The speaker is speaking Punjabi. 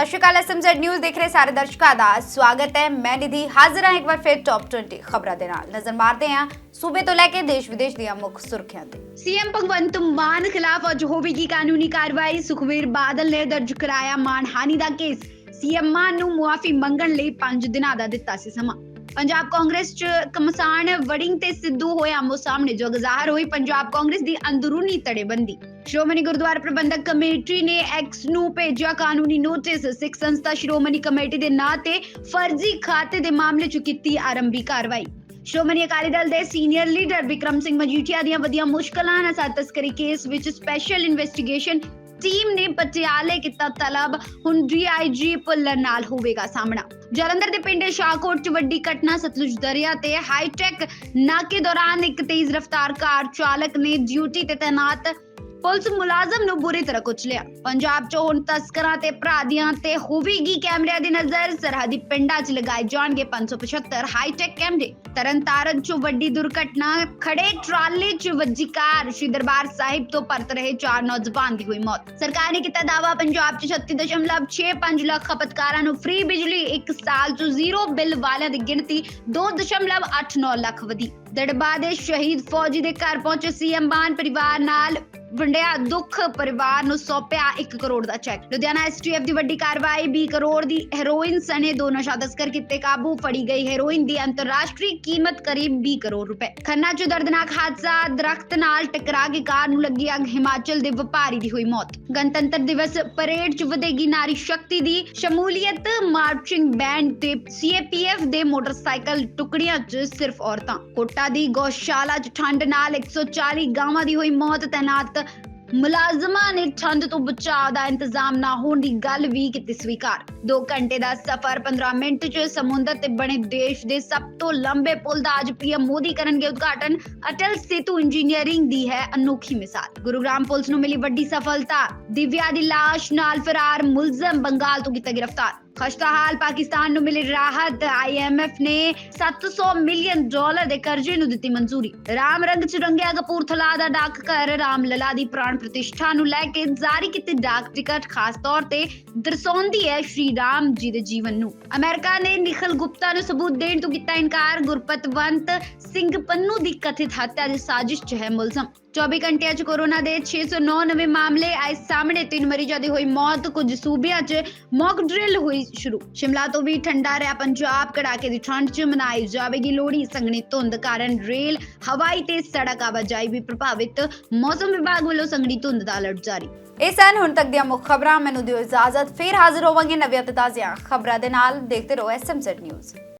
ਸਤਿ ਸ਼੍ਰੀ ਅਕਾਲ ਐਸਐਮਜ਼ੈਡ ਨਿਊਜ਼ ਦੇਖ ਰਹੇ ਸਾਰੇ ਦਰਸ਼ਕਾਂ ਦਾ ਸਵਾਗਤ ਹੈ। ਮੈਂ ਨਿਧੀ ਹਾਜ਼ਰ ਹਾਂ ਇੱਕ ਵਾਰ ਫਿਰ ਟੌਪ 20 ਖਬਰਾਂ ਦੇ ਨਾਲ। ਨਜ਼ਰ ਮਾਰਦੇ ਹਾਂ ਸੂਬੇ ਤੋਂ ਲੈ ਕੇ ਦੇਸ਼ ਵਿਦੇਸ਼ ਦੀਆਂ ਮੁੱਖ ਸੁਰਖੀਆਂ ਤੇ। ਸੀਐਮ ਭਗਵੰਤ ਮਾਨ ਖਿਲਾਫ ਅੱਜ ਹੋਵੇਗੀ ਕਾਨੂੰਨੀ ਕਾਰਵਾਈ। ਸੁਖਵੀਰ ਬਾਦਲ ਨੇ ਦਰਜ ਕਰਾਇਆ ਮਾਨਹਾਨੀ ਦਾ ਕੇਸ। ਸੀਐਮ ਮਾਨ ਨੂੰ ਮੁਆਫੀ ਮੰਗਣ ਲਈ 5 ਦਿਨਾਂ ਦਾ ਦਿੱਤਾ ਸੀ ਸਮਾਂ। ਪੰਜਾਬ ਕਾਂਗਰਸ ਚ ਕਮਸਾਨ ਵੜਿੰਗ ਤੇ ਸਿੱਧੂ ਹੋਏ ਆਮੋ ਸਾਹਮਣੇ ਜੋ ਜ਼ਾਹਰ ਹੋਈ। ਪੰਜਾਬ ਕਾਂਗਰਸ ਦੀ ਅੰਦਰੂਨੀ ਤੜੇਬੰਦੀ। ਸ਼੍ਰੋਮਣੀ ਗੁਰਦੁਆਰਾ ਪ੍ਰਬੰਧਕ ਕਮੇਟੀ ਨੇ ਐਕਸ ਨੂੰ ਭੇਜਿਆ ਕਾਨੂੰਨੀ ਨੋਟਿਸ ਸਿੱਖ ਸੰਸਥਾ ਸ਼੍ਰੋਮਣੀ ਕਮੇਟੀ ਦੇ ਨਾਂ ਤੇ ਫਰਜ਼ੀ ਖਾਤੇ ਦੇ ਮਾਮਲੇ ਚ ਕੀਤੀ ਆਰੰਭੀ ਕਾਰਵਾਈ। ਸ਼੍ਰੋਮਣੀ ਅਕਾਲੀ ਦਲ ਦੇ ਸੀਨੀਅਰ ਲੀਡਰ ਵਿਕਰਮ ਸਿੰਘ ਮਜੀਠੀਆ ਦੀਆਂ ਵਧੀਆਂ ਮੁਸ਼ਕਲਾਂ ਨਾਲ ਸਾਥ ਤਸਕਰੀ ਕੇਸ ਵਿੱਚ ਸਪੈਸ਼ਲ ਇਨਵੈਸਟੀਗੇਸ਼ਨ ਟੀਮ ਨੇ ਪਟਿਆਲੇ ਕੀਤਾ ਤਲਬ। ਹੁਣ ਡੀਆਈਜੀ ਪੁੱਲਰ ਨਾਲ ਹੋਵੇਗਾ ਸਾਹਮਣਾ। ਜਲੰਧਰ ਦੇ ਪਿੰਡ ਸ਼ਾਹਕੋਟ 'ਚ ਵੱਡੀ ਘਟਨਾ, ਸਤਲੁਜ ਦਰਿਆ ਤੇ ਹਾਈਟੈਕ ਨਾਕੇ ਦੌਰਾਨ ਇੱਕ ਤੇਜ਼ ਰਫ਼ਤਾਰ ਕਾਰ ਚਾਲਕ ਨੇ ਡਿਊਟੀ ਤੇ ਤਾਇਨਾਤ ਪੁਲਿਸ ਮੁਲਾਜ਼ਮ ਨੂੰ ਬੁਰੀ ਤਰ੍ਹਾਂ ਕੁਚਲਿਆ ਪੰਜਾਬ 'ਚ ਹੁਣ ਤਸਕਰਾਂ ਤੇ ਅਪਰਾਧੀਆਂ ਤੇ ਹੋਵੇਗੀ ਕੈਮਰਿਆਂ ਦੀ ਨਜ਼ਰ। ਸਰਹੱਦੀ ਪਿੰਡਾਂ 'ਚ ਲਗਾਏ ਜਾਣਗੇ 575 ਹਾਈਟੈਕ ਕੈਮਰੇ। ਤਰਨਤਾਰਨ 'ਚ ਵੱਡੀ ਦੁਰਘਟਨਾ ਖੜੇ ਟਰਾਲੇ 'ਚ ਵੱਜੀ ਕਾਰ। ਸ਼੍ਰੀ ਦਰਬਾਰ ਸਾਹਿਬ ਤੋਂ ਪਰਤ ਰਹੇ ਚਾਰ ਨੌਜਵਾਨ ਦੀ ਹੋਈ ਮੌਤ। ਸਰਕਾਰ ਨੇ ਕੀਤਾ ਦਾਵਾ ਪੰਜਾਬ 'ਚ 36.65 ਲੱਖ ਖਪਤਕਾਰਾਂ ਨੂੰ ਫ੍ਰੀ ਬਿਜਲੀ, ਇੱਕ ਸਾਲ 'ਚ ਜ਼ੀਰੋ ਬਿੱਲ ਵਾਲਿਆਂ ਦੀ ਗਿਣਤੀ 2.89 ਲੱਖ ਵਧੀ। ਦੜਬਾ ਦੇ ਸ਼ਹੀਦ ਫੌਜੀ ਦੇ ਘਰ ਪਹੁੰਚੇ ਸੀਐਮ ਮਾਨ ਪਰਿਵਾਰ ਨਾਲ ਵੰਡਿਆ, ਦੁੱਖ ਪਰਿਵਾਰ ਨੂੰ ਸੌਂਪਿਆ 1 ਕਰੋੜ ਦਾ ਚੈੱਕ। ਲੁਧਿਆਣਾ ਐਸਟੀਐਫ ਦੀ ਵੱਡੀ ਕਾਰਵਾਈ 20 ਕਰੋੜ ਦੀ ਹੈਰੋਇਨ ਸਣੇ ਦੋ ਨਸ਼ਾ ਤਸਕਰ ਕੀਤੇ ਕਾਬੂ, ਫੜੀ ਗਈ ਹੈਰੋਇਨ ਦੀ ਅੰਤਰਰਾਸ਼ਟਰੀ ਕੀਮਤ ਕਰੀਬ 20 ਕਰੋੜ ਰੁਪਏ। ਖੰਨਾ 'ਚ ਦਰਦਨਾਕ ਹਾਦਸਾ, ਦਰਖਤ ਨਾਲ ਟਕਰਾ ਕੇ ਕਾਰ ਨੂੰ ਲੱਗੀ ਅੱਗ, ਹਿਮਾਚਲ ਦੇ ਵਪਾਰੀ ਦੀ ਹੋਈ ਮੌਤ। ਗਣਤੰਤਰ ਦਿਵਸ ਪਰੇਡ 'ਚ ਵਧੇਗੀ ਨਾਰੀ ਸ਼ਕਤੀ ਦੀ ਸ਼ਮੂਲੀਅਤ, ਮਾਰਚਿੰਗ ਬੈਂਡ ਤੇ ਸੀਏਪੀਐਫ ਦੇ ਮੋਟਰਸਾਈਕਲ ਟੁਕੜੀਆਂ 'ਚ ਸਿਰਫ ਔਰਤਾਂ। ਕੋਟਾ ਦੀ ਗੋਸ਼ਾਲਾ 'ਚ ਠੰਡ ਨਾਲ 140 ਗਾਵਾਂ ਦੀ ਹੋਈ ਮੌਤ, ਤੈਨਾਤ ਮੁਲਾਜ਼ਮਾਂ ਨੇ ਠੰਡ ਤੋਂ ਬਚਾਅ ਦਾ ਇੰਤਜ਼ਾਮ ਨਾ ਹੋਣ ਦੀ ਗੱਲ ਵੀ ਕੀਤੀ ਸਵੀਕਾਰ। 2 ਘੰਟੇ ਦਾ ਸਫ਼ਰ 15 ਮਿੰਟ 'ਚ ਸਮੁੰਦਰ ਤੇ ਬਣੇ ਦੇਸ਼ ਦੇ ਸਭ ਤੋਂ ਲੰਬੇ ਪੁਲ ਦਾ ਅੱਜ ਪੀਐਮ ਮੋਦੀ ਕਰਨਗੇ ਉਦਘਾਟਨ। ਅਟਲ ਸੇਤੂ ਇੰਜੀਨੀਅਰਿੰਗ ਦੀ ਹੈ ਅਨੋਖੀ ਮਿਸਾਲ। ਗੁਰੂਗ੍ਰਾਮ ਪੁਲਿਸ ਨੂੰ ਮਿਲੀ ਵੱਡੀ ਸਫਲਤਾ। ਦਿਵਿਆ ਦੀ ਲਾਸ਼ ਨਾਲ ਫਰਾਰ ਮੁਲਜ਼ਮ ਬੰਗਾਲ ਤੋਂ ਕੀਤਾ ਗ੍ਰਿਫਤਾਰ। ਖਸ਼ਤਾਹਾਲ ਪਾਕਿਸਤਾਨ ਨੂੰ ਮਿਲੀ ਰਾਹਤ। ਆਈਐਮਐਫ ਨੇ 700 ਮਿਲੀਅਨ ਡਾਲਰ ਦੇ ਕਰਜ਼ੇ ਨੂੰ ਦਿੱਤੀ ਮਨਜ਼ੂਰੀ। ਰਾਮ ਰੰਗ ਚ ਰੰਗਿਆ ਕਪੂਰਥਲਾ ਦਾ ਡਾਕ ਘਰ। ਰਾਮ ਲਲਾ ਦੀ ਪ੍ਰਾਣ ਪ੍ਰਤਿਸ਼ਠਾ ਨੂੰ ਲੈ ਕੇ ਜਾਰੀ ਕੀਤੀ ਡਾਕ ਟਿਕਟ, ਖਾਸ ਤੌਰ ਤੇ ਦਰਸਾਉਂਦੀ ਹੈ ਸ਼੍ਰੀ ਰਾਮ ਜੀ ਦੇ ਜੀਵਨ ਨੂੰ। ਅਮਰੀਕਾ ਨੇ ਨਿਖਲ ਗੁਪਤਾ ਨੂੰ ਸਬੂਤ ਦੇਣ ਤੋਂ ਕੀਤਾ ਇਨਕਾਰ। ਗੁਰਪਤਵੰਤ ਸਿੰਘ ਪੰਨੂ ਦੀ ਕਥਿਤ ਹੱਤਿਆ ਦੀ ਸਾਜ਼ਿਸ਼ 'ਚ ਹੈ ਮੁਲਜ਼ਮ। 24 ਘੰਟਿਆਂ 'ਚ ਕੋਰੋਨਾ ਦੇ 609 ਨਵੇਂ ਮਾਮਲੇ ਆਏ ਸਾਹਮਣੇ, ਤਿੰਨ ਮਰੀਜ਼ਾਂ ਦੀ ਹੋਈ ਮੌਤ, ਕੁਝ ਸੂਬਿਆਂ 'ਚ ਮੌਕ ਡਰਿਲ ਹੋਈ ਸ਼ੁਰੂ। ਸ਼ਿਮਲਾ ਤੋਂ ਵੀ ਠੰਡਾ ਰਿਹਾ ਪੰਜਾਬ, ਕੜਾਕੇ ਦੀ ਠੰਡ 'ਚ ਮਨਾਈ ਜਾਵੇਗੀ ਲੋਹੜੀ, ਸੰਘਣੀ ਧੁੰਦ ਕਾਰਨ ਰੇਲ, ਹਵਾਈ ਤੇ ਸੜਕ ਆਵਾਜਾਈ ਵੀ ਪ੍ਰਭਾਵਿਤ। ਮੌਸਮ ਵਿਭਾਗ ਵੱਲੋਂ ਸੰਘਣੀ ਧੁੰਦ ਦਾ ਅਲਰਟ ਜਾਰੀ। ਇਹ ਸਨ ਹੁਣ ਤੱਕ ਦੀਆਂ ਮੁੱਖ ਖਬਰਾਂ, ਮੈਨੂੰ ਦਿਓ ਇਜਾਜ਼ਤ, ਫੇਰ ਹਾਜ਼ਰ ਹੋਵਾਂਗੇ ਨਵੀਆਂ ਤੇ ਤਾਜ਼ੀਆਂ ਖਬਰਾਂ ਦੇ ਨਾਲ। ਦੇਖਦੇ ਰਹੋ ਐਸਐਮਜ਼ੈਡ ਨਿਊਜ਼